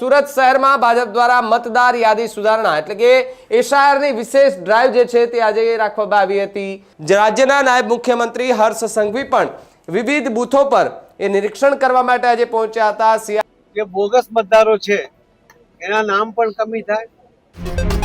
સુરત શહેરમાં ભાજપ દ્વારા મતદાર યાદી સુધારણા, એટલે કે એસઆઈઆરની વિશેષ ડ્રાઈવ જે છે તે આજે રાખવામાં આવી હતી. રાજ્યના નાયબ મુખ્યમંત્રી હર્ષ સંઘવી પણ વિવિધ બૂથો પર એ નિરીક્ષણ કરવા માટે આજે પહોંચ્યા હતા. જે બોગસ મતદારો છે, એના નામ પણ કમી થાય.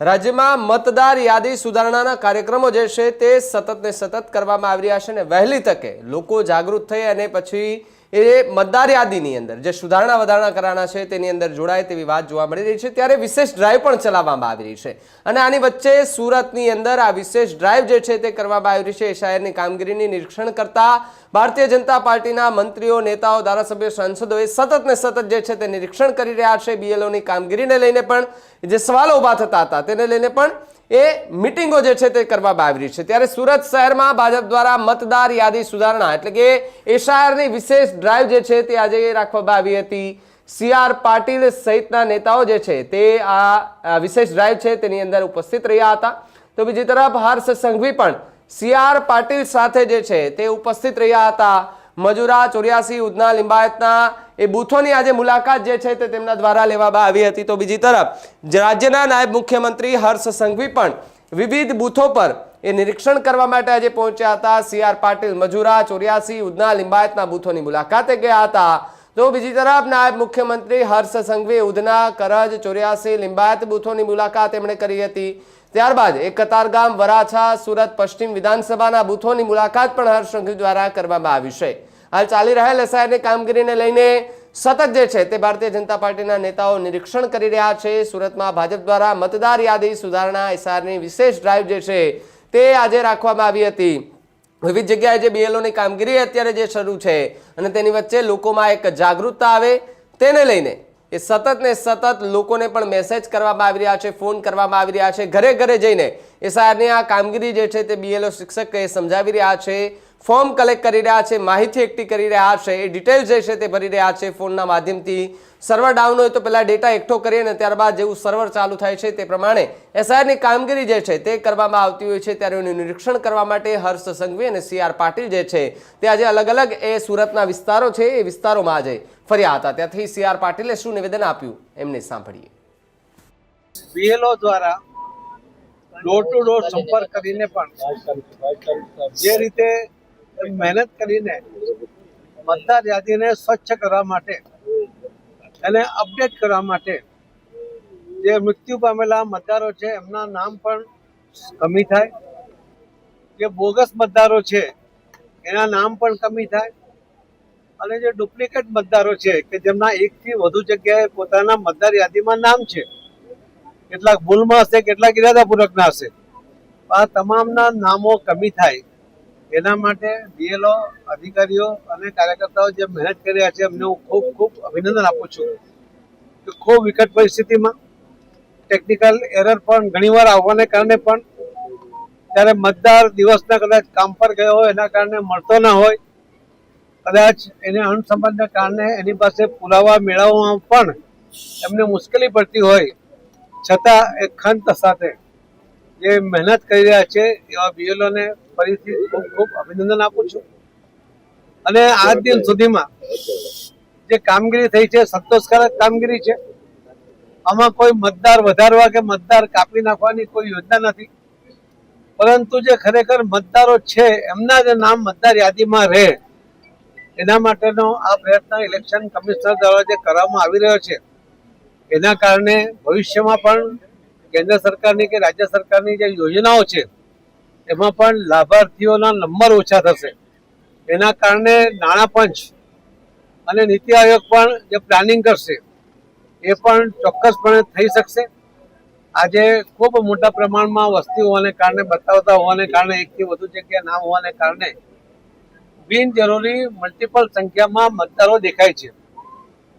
રાજ્યમાં મતદાર યાદી સુધારણાના કાર્યક્રમો જે છે તે સતત ને સતત કરવામાં આવી રહ્યા છે અને વહેલી તકે લોકો જાગૃત થઈ અને પછી એ મતદાર યાદીની અંદર જે સુધારણા વધારણા કરવાના છે તેની અંદર જોડાય તેવી વાત જોવા મળી રહી છે. ત્યારે વિશેષ ડ્રાઈવ પણ ચલાવવામાં આવી રહી છે. અને આની વચ્ચે સુરતની અંદર આ વિશેષ ડ્રાઈવ જે છે તે કરવામાં આવી રહી છે. એ શહેરની કામગીરીની નિરીક્ષણ કરતા ભારતીય જનતા પાર્ટીના મંત્રીઓ, નેતાઓ, ધારાસભ્યો, સાંસદોએ સતત ને સતત જે છે તે નિરીક્ષણ કરી રહ્યા છે. બીએલઓની કામગીરીને લઈને પણ જે સવાલો ઊભા થતા હતા તેને લઈને પણ એ મિટિંગો જે છે તે કરવામાં આવી રહી છે. ત્યારે સુરત શહેરમાં ભાજપ દ્વારા મતદાર યાદી સુધારણા એટલે કે એસઆઈઆરની વિશેષ ડ્રાઈવ જે છે તે આજે રાખવામાં આવી હતી. સી આર પાટીલ સહિતના નેતાઓ જે છે તે આ વિશેષ ડ્રાઈવ છે તેની અંદર ઉપસ્થિત રહ્યા હતા. તો બીજી તરફ હર્ષ સંઘવી પણ સી આર પાટીલ સાથે જે છે તે ઉપસ્થિત રહ્યા હતા. મજુરા ચોર્યાસી ઉધના લિંબાયતના એ બૂથોની આજે મુલાકાત જે છે તે તેમના દ્વારા લેવામાં આવી હતી. તો બીજી તરફ રાજ્યના નાયબ મુખ્યમંત્રી હર્ષ સંઘવી પણ વિવિધ બૂથો પર એ નિરીક્ષણ કરવા માટે આજે પહોંચ્યા હતા. સી આર પાટીલ, મજુરા ચોર્યાસી ઉધના લિંબાયતના બૂથોની મુલાકાતે ગયા હતા. તો બીજી તરફ, નાયબ મુખ્યમંત્રી હર્ષ સંઘવી ઉધના, કરજ, ચોર્યાસી, લિંબાયત બૂથોની મુલાકાત એમણે કરી હતી. ત્યારબાદ એક કતારગામ વરાછા, સુરત પશ્ચિમ વિધાનસભાના બૂથોની મુલાકાત પણ હર્ષ સંઘવી દ્વારા કરવામાં આવી છે. હાલ ચાલી રહેલ એસઆઈઆરની કામગીરીને લઈને સતત જે છે તે ભારતીય જનતા પાર્ટીના નેતાઓ નિરીક્ષણ કરી રહ્યા છે. સુરતમાં ભાજપ દ્વારા મતદાર યાદી સુધારણા એસઆરની વિશેષ ડ્રાઈવ જે છે તે આજે રાખવામાં આવી હતી. વિવિધ જગ્યાએ જે બીએલઓની કામગીરી અત્યારે જે શરૂ છે અને તેની વચ્ચે લોકોમાં એક જાગૃતતા આવે તેને લઈને એ સતત ને સતત લોકોને પણ મેસેજ કરવામાં આવી રહ્યા છે ફોન કરવામાં આવી રહ્યા છે. ઘરે ઘરે જઈને એ સારની આ કામગીરી જે છે તે બીએલઓ શિક્ષક સમજાવી રહ્યા છે. ફોર્મ કલેક્ટ કરી રહ્યા છે, માહિતી એકઠી કરી રહ્યા છે, એ ડિટેલ જે છે તે ભરી રહ્યા છે ફોનના માધ્યમથી. સર્વર ડાઉન હોય તો પહેલાં ડેટા એકઠો કરીએ અને ત્યારબાદ જેવું સર્વર ચાલુ થાય છે તે પ્રમાણે એસઆઈની કામગીરી જે છે તે કરવામાં આવતી હોય છે. ત્યારે એનું નિરીક્ષણ કરવા માટે હર્ષ સંઘવી અને સી પાટીલ જે છે તે આજે અલગ અલગ એ સુરતના વિસ્તારો છે, એ વિસ્તારોમાં આજે ફર્યા હતા. ત્યાંથી સી પાટીલે શું નિવેદન આપ્યું એમને સાંભળીએ. બીએલઓ દ્વારા ડોર ટુ ડોર સંપર્ક કરીને પણ જે રીતે મહેનત કરીને મતદાર યાદીને સ્વચ્છ કરવા માટે એને અપડેટ કરવા માટે જે મૃત્યુ પામેલા મતદારો છે, એમના નામ પણ કમી થાય. જે બોગસ મતદારો છે, એના નામ પણ કમી થાય. અને જે ડુપ્લિકેટ મતદારો છે, કે જેમના એકથી વધુ જગ્યાએ પોતાના મતદાર યાદીમાં નામ છે, કેટલાક ભૂલમાં હશે, કેટલાક ઇરાદાપૂર્વકના હશે. આ તમામના નામો કમી થાય. એના માટે બીએલઓ અધિકારીઓ અને કાર્યકર્તાઓ જે મહેનત કરી રહ્યા છે, એમને હું ખૂબ ખૂબ અભિનંદન આપું છું. કે ખૂબ વિકટ પરિસ્થિતિમાં ટેકનિકલ એરર પણ ઘણીવાર આવવાને કારણે પણ ત્યારે મતદાર દિવસના કદાચ કામ પર ગયો હોય, એના કારણે મળતો ના હોય, કદાચ એને અણસંબંધને કારણે એની પાસે પુરાવા મેળવવામાં પણ એમને મુશ્કેલી પડતી હોય, છતાં એક ખંત સાથે જે મહેનત કરી રહ્યા છે, એવા બીએલઓને ફરીથી ખૂબ ખૂબ અભિનંદન આપું છું. અને આજ દિન સુધીમાં જે કામગીરી થઈ છે, સંતોષકારક કામગીરી છે, આમાં કોઈ મતદાર વધારવા કે મતદાર કાપી નાખવાની કોઈ યોજના નથી. પરંતુ જે ખરેખર મતદારો છે, એમના જે નામ મતદાર યાદીમાં રહે. એના માટેનો આ પ્રયત્ન ઇલેક્શન કમિશનર દ્વારા જે કરવામાં આવી રહ્યો છે, એના કારણે ભવિષ્યમાં પણ કેન્દ્ર સરકારની કે રાજ્ય સરકારની જે યોજનાઓ છે, એમાં પણ લાભાર્થીઓના નંબર ઓછા થશે. એના કારણે નાણાં પંચ અને નીતિ આયોગ પણ જે પ્લાનિંગ કરશે, એ પણ ચોક્કસપણે થઈ શકશે. આજે ખૂબ મોટા પ્રમાણમાં વસ્તી હોવાને કારણે, બતાવતા હોવાને કારણે, એકથી વધુ જગ્યા ના હોવાને કારણે બિનજરૂરી મલ્ટિપલ સંખ્યામાં મતદારો દેખાય છે.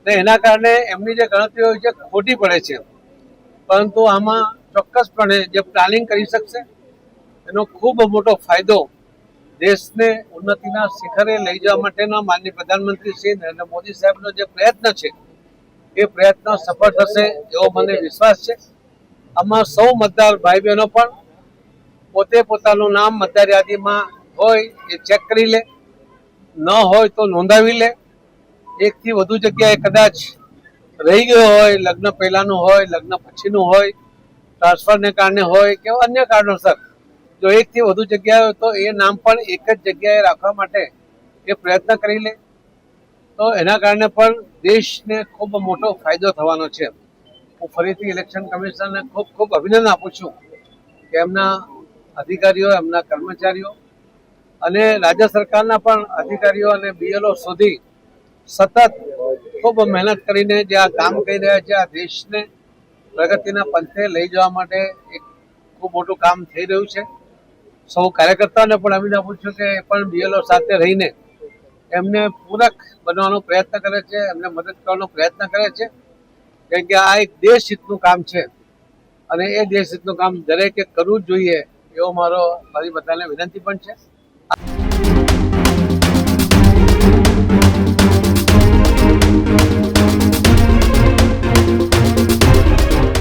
ને એના કારણે એમની જે ગણતરીઓ છે, ખોટી પડે છે. પરંતુ આમાં ચોક્કસપણે જે પ્લાનિંગ કરી શકશે, એનો ખૂબ મોટો ફાયદો દેશને ઉન્નતિના શિખરે લઈ જવા માટેના માનનીય પ્રધાનમંત્રી શ્રી નરેન્દ્ર મોદી સાહેબનો જે પ્રયત્ન છે, એ પ્રયત્ન સફળ થશે એવો મને વિશ્વાસ છે. આમાં સૌ મતદાર ભાઈ બહેનો પણ પોતે પોતાનું નામ મતદાર યાદીમાં હોય એ ચેક કરી લે, ન હોય તો નોંધાવી લે. એકથી વધુ જગ્યાએ કદાચ રહી ગયો હોય, લગ્ન પહેલાનું હોય, લગ્ન પછીનું હોય ટ્રાન્સફરને કારણે હોય કે અન્ય કારણોસર. જો એકથી વધુ જગ્યાએ હોય તો એ નામ પણ એક જ જગ્યાએ રાખવા માટે એ પ્રયત્ન કરી લે. તો એના કારણે પણ દેશને ખૂબ મોટો ફાયદો થવાનો છે. હું ફરીથી ઇલેક્શન કમિશનને ખૂબ ખૂબ અભિનંદન આપું છું કે એમના અધિકારીઓ, એમના કર્મચારીઓ અને રાજ્ય સરકારના પણ અધિકારીઓ અને બીએલઓ સુધી સતત ખૂબ મહેનત કરીને જે આ કામ કરી રહ્યા છે, આ દેશને પ્રગતિના પંથે લઈ જવા માટે એક ખૂબ મોટું કામ થઈ રહ્યું છે. સૌ કાર્યકર્તાઓને પણ અભિનંદન આપું છું કે એ પણ બીએલઓ સાથે રહીને એમને પૂરક બનવાનો પ્રયત્ન કરે છે, એમને મદદ કરવાનો પ્રયત્ન કરે છે. કેમ કે આ એક દેશ હિતનું કામ છે અને એ દેશ હિતનું કામ દરેકે કરવું જ જોઈએ એવો મારો મારી બધાને વિનંતી પણ છે.